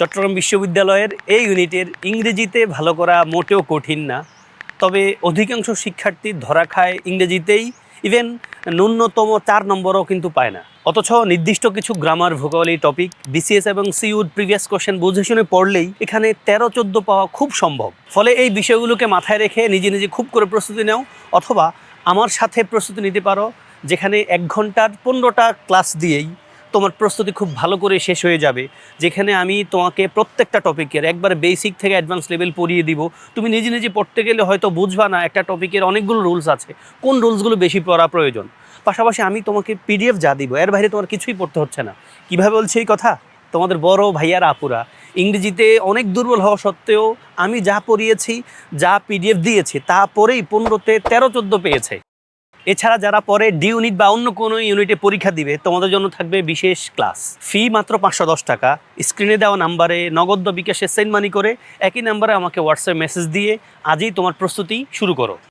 চট্টগ্রাম বিশ্ববিদ্যালয়ের এই ইউনিটের ইংরেজিতে ভালো করা মোটেও কঠিন না। তবে অধিকাংশ শিক্ষার্থী ধরা খায় ইংরেজিতেই, ইভেন ন্যূনতম চার নম্বরও কিন্তু পায় না। অথচ নির্দিষ্ট কিছু গ্রামার ভূগোলি টপিক, বিসিএস এবং সিউড প্রিভিয়াস কোশ্চেন বুঝে শুনে পড়লেই এখানে তেরো চোদ্দ পাওয়া খুব সম্ভব। ফলে এই বিষয়গুলোকে মাথায় রেখে নিজে নিজে খুব করে প্রস্তুতি নাও, অথবা আমার সাথে প্রস্তুতি নিতে পারো, যেখানে এক ঘণ্টার পনেরোটা ক্লাস দিয়েই তোমার প্রস্তুতি খুব ভালো করে শেষ হয়ে যাবে। যেখানে আমি তোমাকে প্রত্যেকটা টপিকের, একবার বেসিক থেকে অ্যাডভান্স লেভেল পড়িয়ে দিব। তুমি নিজে নিজে পড়তে গেলে হয়তো বুঝবা না একটা টপিকের অনেকগুলো রুলস আছে। কোন রুলসগুলো বেশি পড়া প্রয়োজন? পাশাপাশি আমি তোমাকে পিডিএফ যা দিব, এর বাইরে তোমার কিছুই পড়তে হচ্ছে না। কীভাবে বলছি এই কথা? তোমাদের বড় ভাইয়ার, আপুরা, ইংরেজিতে অনেক দুর্বল হওয়া সত্ত্বেও আমি যা পড়িয়েছি, যা পিডিএফ দিয়েছি, তা পরেই পনেরোতে তেরো চোদ্দ পেয়েছে। এছাড়া যারা পরে ডি ইউনিট বা অন্য কোনো ইউনিটে পরীক্ষা দিবে, তোমাদের জন্য থাকবে বিশেষ ক্লাস। ফি মাত্র পাঁচশো দশ টাকা। স্ক্রিনে দেওয়া নাম্বারে নগদ বিকাশে সেন্ড মানি করে, একই নাম্বারে আমাকে হোয়াটসঅ্যাপ মেসেজ দিয়ে, আজই তোমার প্রস্তুতি শুরু করো।